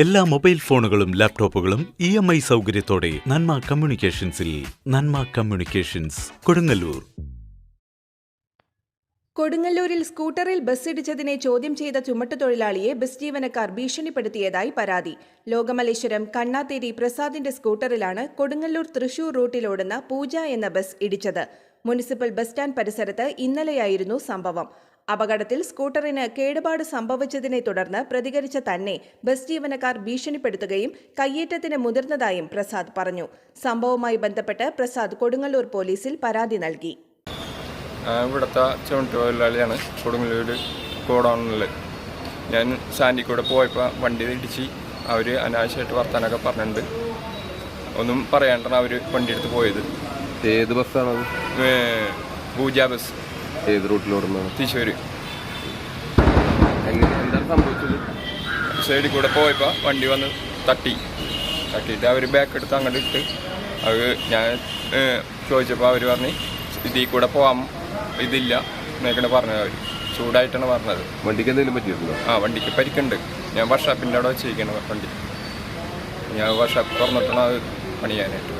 എല്ലാ മൊബൈൽ ഫോണുകളും ലാപ്ടോപ്പുകളും ഇ എം ഐ സൗകര്യത്തോടെ നന്മ കമ്മ്യൂണിക്കേഷൻസിൽ നന്മ കമ്മ്യൂണിക്കേഷൻസ് കൊടുങ്ങല്ലൂർ. കൊടുങ്ങല്ലൂരിൽ സ്കൂട്ടറിൽ ബസ്സിടിച്ചതിനെ ചോദ്യം ചെയ്ത ചുമട്ടുതൊഴിലാളിയെ ബസ് ജീവനക്കാർ ഭീഷണിപ്പെടുത്തിയതായി പരാതി. ലോകമലേശ്വരം കണ്ണാത്തേരി പ്രസാദിന്റെ സ്കൂട്ടറിലാണ് കൊടുങ്ങല്ലൂർ തൃശൂർ റൂട്ടിലോടുന്ന പൂജ എന്ന ബസ് ഇടിച്ചത്. മുനിസിപ്പൽ ബസ് സ്റ്റാൻഡ് പരിസരത്ത് ഇന്നലെയായിരുന്നു സംഭവം. അപകടത്തിൽ സ്കൂട്ടറിന് കേടുപാട് സംഭവിച്ചതിനെ തുടർന്ന് പ്രതികരിച്ച തന്നെ ബസ് ജീവനക്കാർ ഭീഷണിപ്പെടുത്തുകയും കയ്യേറ്റത്തിന് മുതിർന്നതായും പ്രസാദ് പറഞ്ഞു. സംഭവവുമായി ബന്ധപ്പെട്ട് പ്രസാദ് കൊടുങ്ങല്ലൂർ പോലീസിൽ പരാതി നൽകി. ഇവിടുത്തെ ചുമട്ട് തൊഴിലാളിയാണ് കൊടുങ്ങല്ലൂർ ഗോഡൗണിൽ ഞാൻ സാൻഡിക്കൂടെ കൂടെ പോയപ്പോൾ വണ്ടി ഇടിച്ച് അവർ അനാവശ്യമായിട്ട് വർത്താനൊക്കെ പറഞ്ഞിട്ടുണ്ട്. ഒന്നും പറയാണ്ടാണ് അവർ വണ്ടി എടുത്ത് പോയത്. ഏത് ബസ്സാണത്? പൂജ ബസ്. ഏത് റൂട്ടിലോടുന്നത് തിരിച്ചു എങ്ങനെ എന്താണ് സംഭവിച്ചത്? സൈഡിൽ കൂടെ പോയപ്പോൾ വണ്ടി വന്ന് തട്ടി. തട്ടിയിട്ട് അവർ ബാക്ക് എടുത്ത് അങ്ങോട്ട് ഇട്ട് അത് ഞാൻ ചോദിച്ചപ്പോൾ അവർ പറഞ്ഞ് ഇതിൽ കൂടെ പോവാം ഇതില്ല. എന്നൊക്കെയാണ് പറഞ്ഞത് അവർ ചൂടായിട്ടാണ് പറഞ്ഞത്. വണ്ടിക്ക് എന്തെങ്കിലും പറ്റിയിട്ടുണ്ടോ? ആ വണ്ടിക്ക് പരിക്കുണ്ട്. ഞാൻ വർഷാപ്പിന്റെ അവിടെ വെച്ചിരിക്കണം വണ്ടി. ഞാൻ വർഷാപ്പ് തുറന്നിട്ടാണ് അത് പണിയാനായിട്ട്.